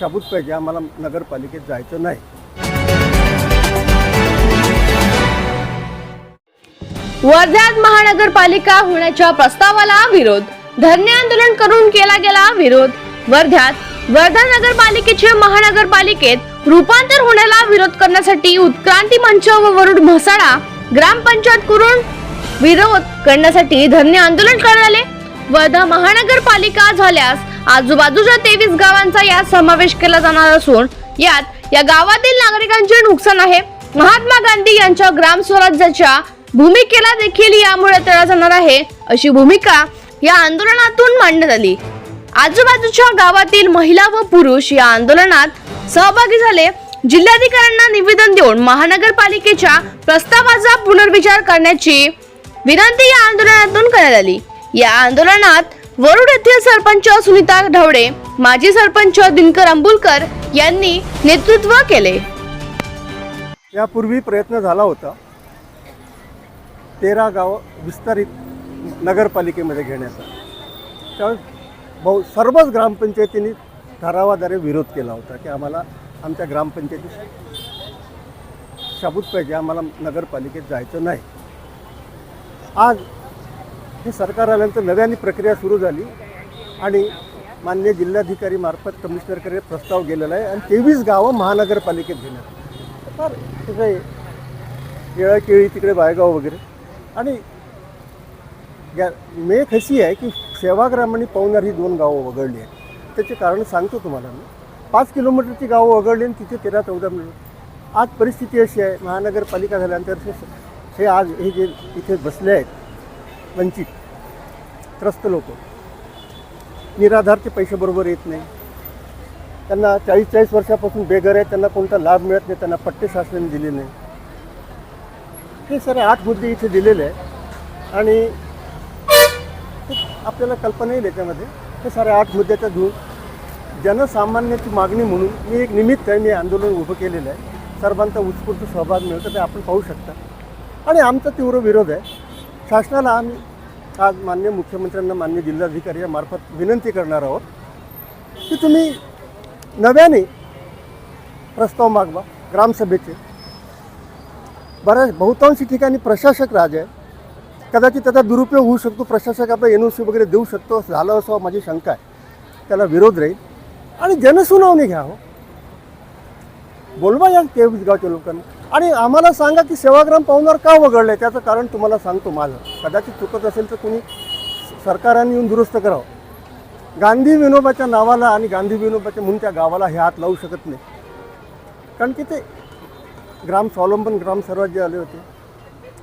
शाबूत पाहिजे आम्हाला नगरपालिकेत जायचं नाही. वर्ध्यात महानगरपालिका होण्याच्या प्रस्तावाला विरोध. धरणे आंदोलन करून केला गेला विरोध. वर्ध्यात वर्धा नगरपालिकेचे महानगरपालिकेत रूपांतर होण्याला विरोध करण्यासाठी उत्क्रांती मंच व वरुड म्हसाळा ग्रामपंचायत करून विरोध करण्यासाठी धरणे आंदोलन करण्यात आले. वर्धा महानगरपालिका झाल्यास आजूबाजूच्या तेवीस गावांचा यात समावेश केला जाणार असून यात या गावातील नागरिकांचे नुकसान आहे. महात्मा गांधी यांच्या ग्राम स्वराज्याच्या भूमिकेला देखील यामुळे तळा जाणार आहे अशी भूमिका या आंदोलनातून मांडण्यात आली. आजूबाजूच्या गावातील महिला व पुरुष या आंदोलनात सहभागी झाले. जिल्हाधिकाऱ्यांना निवेदन देऊन महानगरपालिकेच्या प्रस्तावाचा पुनर्विचार करण्याची विनंती या आंदोलनातून करण्यात आली. या आंदोलनात वरुड येथील सरपंच सुनीता ढवळे माजी सरपंच दिनकर अंबुलकर यांनी नेतृत्व केले. यापूर्वी प्रयत्न झाला होता तेरा गाव विस्तारित नगरपालिकेमध्ये घेण्याचा. त्यावेळेस बहु सर्वच ग्रामपंचायतींनी ठरावाद्वारे विरोध केला होता की आम्हाला आमच्या ग्रामपंचायती शाबूत पाहिजे आम्हाला नगरपालिकेत जायचं नाही. आज हे सरकार आल्यानंतर नव्याने प्रक्रिया सुरू झाली आणि मान्य जिल्हाधिकारी मार्फत कमिशनरकडे प्रस्ताव गेलेला आहे आणि तेवीस गावं महानगरपालिकेत घेण्यात फार तिथे आहे तिकडे बायगाव वगैरे. आणि या मेख अशी आहे की सेवाग्राम आणि पवनार ही दोन गावं वगळली आहेत. त्याचे कारण सांगतो तुम्हाला मी. पाच किलोमीटरची गावं वगळली आणि तिथे तेरा चौदा मिळून आज परिस्थिती अशी आहे महानगरपालिका झाल्यानंतर हे आज हे जे इथे बसले आहेत वंचित त्रस्त लोक. निराधारचे पैसे बरोबर येत नाही. त्यांना चाळीस चाळीस वर्षापासून बेघर आहे त्यांना कोणता लाभ मिळत नाही त्यांना पट्टे शासनाने दिले नाही. हे सारे आठ मुद्दे इथे दिलेले आहे आणि खूप आपल्याला कल्पना येईल याच्यामध्ये हे सारे आठ मुद्द्याच्या धूळ. जनसामान्याची मागणी म्हणून मी एक निमित्त आहे मी आंदोलन उभं केलेलं आहे. सर्वांचा उत्स्फूर्त सहभाग मिळतो ते आपण पाहू शकता. आणि आमचा तीव्र विरोध आहे. शासनाला आम्ही आज मान्य मुख्यमंत्र्यांना मान्य जिल्हाधिकारी मार्फत विनंती करणार आहोत की तुम्ही नव्याने प्रस्ताव मागवा ग्रामसभेचे. बऱ्याच बहुतांशी ठिकाणी प्रशासक राज आहे कदाचित त्याचा दुरुपयोग होऊ शकतो प्रशासक आपला एन ओ सी वगैरे देऊ शकतो झालं असं माझी शंका आहे. त्याला विरोध राहील. आणि जनसुनावणी घ्या हो बोलवा या तेवीस गावच्या लोकांना. आणि आम्हाला सांगा की सेवाग्राम पाहुणार का वगळलं आहे त्याचं कारण तुम्हाला सांगतो माझं. कदाचित चुकत असेल तर तुम्ही सरकाराने येऊन दुरुस्त करावं. गांधी विनोबाच्या नावाला आणि गांधी विनोबाच्या म्हणून त्या गावाला हे हात लावू शकत नाही. कारण की ते ग्राम स्वावलंबन ग्राम स्वराज्य आले होते.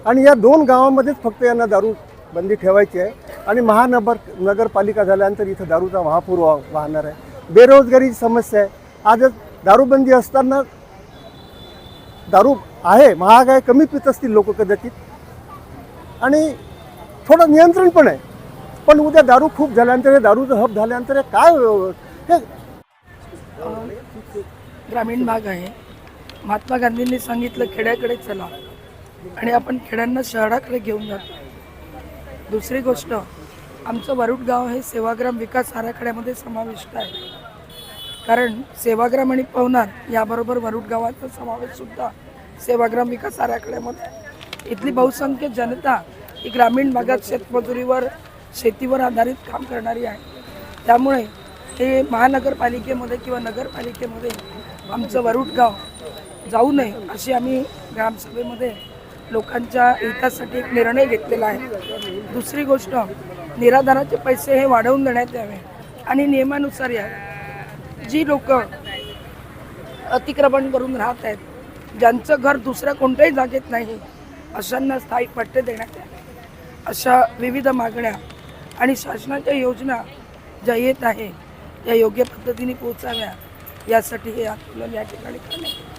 आणि या दोन गावामध्येच फक्त यांना दारू बंदी ठेवायची आहे. आणि महानगर नगरपालिका झाल्यानंतर इथं दारूचा महापूर वा वाहणार आहे. बेरोजगारीची समस्या आहे. आजच दारूबंदी असताना दारू आहे महाग आहे कमी पित असतील लोक कदाचित. आणि थोडं नियंत्रण पण आहे. पण उद्या दारू खूप झाल्यानंतर हे दारूचं हब झाल्यानंतर काय हे ग्रामीण भाग आहे. महात्मा गांधींनी सांगितलं खेड्याकडे चला. आणि आपण खेड्यांना शहराकडे घेऊन जातो दुसरी गोष्ट आमचं वरुड गाव हे सेवाग्राम विकास आराखड्यामध्ये समाविष्ट आहे. कारण सेवाग्राम आणि पवनार याबरोबर वरुड गावाचा समावेशसुद्धा सेवाग्राम विकास आराखड्यामध्ये इथली बहुसंख्य जनता ही ग्रामीण भागात शेतमजुरीवर शेतीवर आधारित काम करणारी आहे. त्यामुळे हे महानगरपालिकेमध्ये किंवा नगरपालिकेमध्ये आमचं वरुड गाव जाऊ नये अशी आम्ही ग्रामसभेमध्ये लोकांच्या हितासाठी एक निर्णय घेतलेला आहे. दुसरी गोष्ट निराधाराचे पैसे हे वाढवून देण्यात यावे आणि नियमानुसार यावे जी लोक अतिक्रमण करून राहत आहेत ज्यांचं घर दुसऱ्या कोणत्याही जागेत नाही अशांना स्थायिक पट्टे देण्यात यावे. अशा विविध मागण्या आणि शासनाच्या योजना ज्या येत आहे त्या योग्य पद्धतीने पोचाव्या यासाठी हे आंदोलन या ठिकाणी करण्यात